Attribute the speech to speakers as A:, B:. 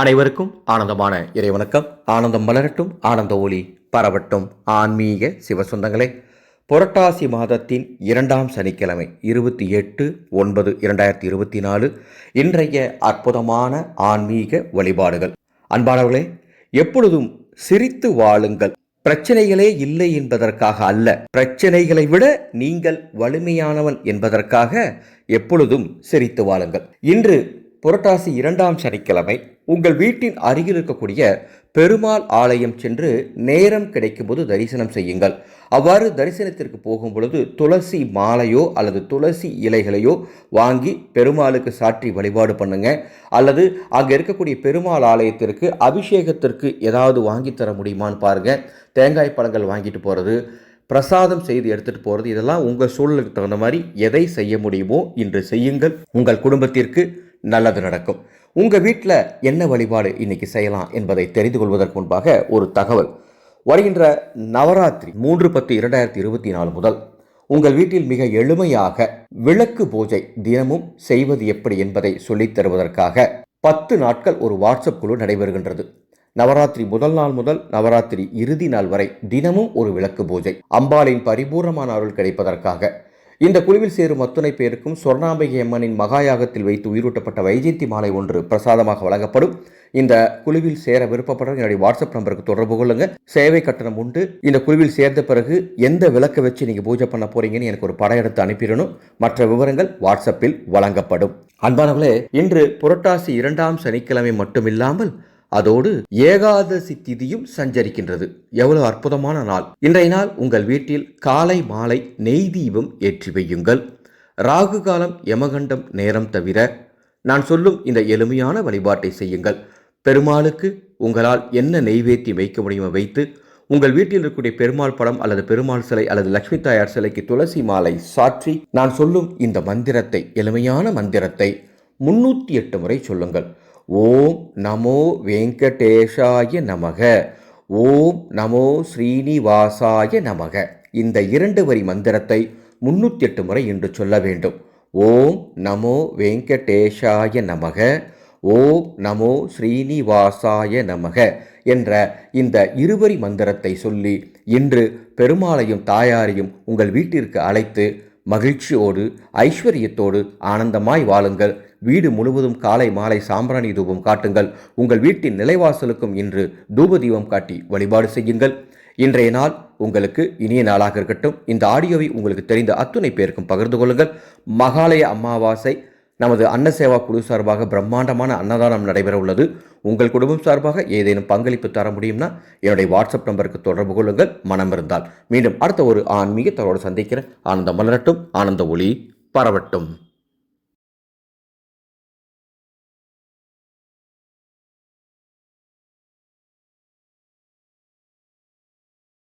A: அனைவருக்கும் ஆனந்தமான இறைவணக்கம். ஆனந்தம் மலரட்டும் ஆனந்த ஒளி பரவட்டும். ஆன்மீக சிவசொந்தங்களே புரட்டாசி மாதத்தின் இரண்டாம் சனிக்கிழமை இருபத்தி எட்டு ஒன்பது இரண்டாயிரத்தி இருபத்தி நாலு இன்றைய அற்புதமான ஆன்மீக வழிபாடுகள். அன்பானவர்களே எப்பொழுதும் சிரித்து வாழுங்கள். பிரச்சனைகளே இல்லை என்பதற்காக அல்ல. பிரச்சனைகளை விட நீங்கள் வலிமையானவன் என்பதற்காக எப்பொழுதும் சிரித்து வாழுங்கள். இன்று புரட்டாசி இரண்டாம் சனிக்கிழமை உங்கள் வீட்டின் அருகில் இருக்கக்கூடிய பெருமாள் ஆலயம் சென்று நேரம் கிடைக்கும்போது தரிசனம் செய்யுங்கள். அவ்வாறு தரிசனத்திற்கு போகும் பொழுது துளசி மாலையோ அல்லது துளசி இலைகளையோ வாங்கி பெருமாளுக்கு சாற்றி வழிபாடு பண்ணுங்க. அல்லது அங்கே இருக்கக்கூடிய பெருமாள் ஆலயத்திற்கு அபிஷேகத்திற்கு ஏதாவது வாங்கி தர முடியுமான்னு பாருங்கள் தேங்காய் பழங்கள் வாங்கிட்டு போகிறது பிரசாதம் செய்து எடுத்துகிட்டு போகிறது இதெல்லாம் உங்கள் சூழலுக்கு தகுந்த மாதிரி எதை செய்ய முடியுமோ இன்று செய்யுங்கள். உங்கள் குடும்பத்திற்கு நல்லது நடக்கும். உங்கள் வீட்டில் என்ன வழிபாடு இன்றைக்கி செய்யலாம் என்பதை தெரிந்து கொள்வதற்கு முன்பாக ஒரு தகவல். வருகின்ற நவராத்திரி மூன்று பத்து இரண்டாயிரத்தி இருபத்தி நாலு முதல் உங்கள் வீட்டில் மிக எளிமையாக விளக்கு பூஜை தினமும் செய்வது எப்படி என்பதை சொல்லித் தருவதற்காக பத்து நாட்கள் ஒரு வாட்ஸ்அப் குழு நடைபெறுகின்றது. நவராத்திரி முதல் நாள் முதல் நவராத்திரி இறுதி நாள் வரை தினமும் ஒரு விளக்கு பூஜை. அம்பாளின் பரிபூர்ணமான அருள் கிடைப்பதற்காக இந்த குழுவில் சேரும் அத்துணை பேருக்கும் சொர்ணாம்பிகை அம்மனின் மகாயாகத்தில் வைத்து உயிரூட்டப்பட்ட வைஜெயந்தி மாலை ஒன்று பிரசாதமாக வழங்கப்படும். இந்த குழுவில் சேர விருப்பப்படுற என்னுடைய வாட்ஸ்அப் நம்பருக்கு தொடர்பு கொள்ளுங்க. சேவை கட்டணம் உண்டு. இந்த குழுவில் சேர்ந்த பிறகு எந்த விளக்கை வச்சு நீங்க பூஜை பண்ண போறீங்கன்னு எனக்கு ஒரு படம் எடுத்து அனுப்பிடணும். மற்ற விவரங்கள் வாட்ஸ்அப்பில் வழங்கப்படும். அன்பானவர்களே இன்று புரட்டாசி இரண்டாம் சனிக்கிழமை மட்டுமில்லாமல் அதோடு ஏகாதசி திதியும் சஞ்சரிக்கின்றது. எவ்வளவு அற்புதமான நாள். இன்றைய நாள் உங்கள் வீட்டில் காலை மாலை நெய் தீபம் ஏற்றி வையுங்கள். ராகு காலம் யமகண்டம் நேரம் தவிர நான் சொல்லும் இந்த எளிமையான வழிபாட்டை செய்யுங்கள். பெருமாளுக்கு உங்களால் என்ன நெய்வேத்தி வைக்க முடியுமோ வைத்து உங்கள் வீட்டில் இருக்கக்கூடிய பெருமாள் படம் அல்லது பெருமாள் சிலை அல்லது லட்சுமி தாயார் சிலைக்கு துளசி மாலை சாற்றி நான் சொல்லும் இந்த மந்திரத்தை எளிமையான மந்திரத்தை முன்னூற்றி எட்டு முறை சொல்லுங்கள். ஓம் நமோ வெங்கடேஷாய நமக. ஓம் நமோ ஸ்ரீனிவாசாய நமக. இந்த இரண்டு வரி மந்திரத்தை முன்னூற்றி எட்டு முறை என்று சொல்ல வேண்டும். ஓம் நமோ வெங்கடேஷாய நமக. ஓம் நமோ ஸ்ரீனிவாசாய நமக என்ற இந்த இருவரி மந்திரத்தை சொல்லி இன்று பெருமாளையும் தாயாரையும் உங்கள் வீட்டிற்கு அழைத்து மகிழ்ச்சியோடு ஐஸ்வர்யத்தோடு ஆனந்தமாய் வாழுங்கள் வீடு முழுவதும் காலை மாலை சாம்பிராணி தூபம் காட்டுங்கள். உங்கள் வீட்டின் நிலைவாசலுக்கும் இன்று தூப தீபம் காட்டி வழிபாடு செய்யுங்கள். இன்றைய நாள் உங்களுக்கு இனிய நாளாக இருக்கட்டும். இந்த ஆடியோவை உங்களுக்கு தெரிந்த அத்துணை பேருக்கும் பகிர்ந்து கொள்ளுங்கள். மகாலய அமாவாசை நமது அன்ன சேவா குழு சார்பாக பிரம்மாண்டமான அன்னதானம் நடைபெற உள்ளது. உங்கள் குடும்பம் சார்பாக ஏதேனும் பங்களிப்பு தர முடியும்னா என்னுடைய வாட்ஸ்அப் நம்பருக்கு தொடர்பு கொள்ளுங்கள். மனம் இருந்தால் மீண்டும் அடுத்த ஒரு ஆன்மீக தகவலோடு சந்திக்கிறேன். ஆனந்தம் மலரட்டும். ஆனந்த ஒளி பரவட்டும்.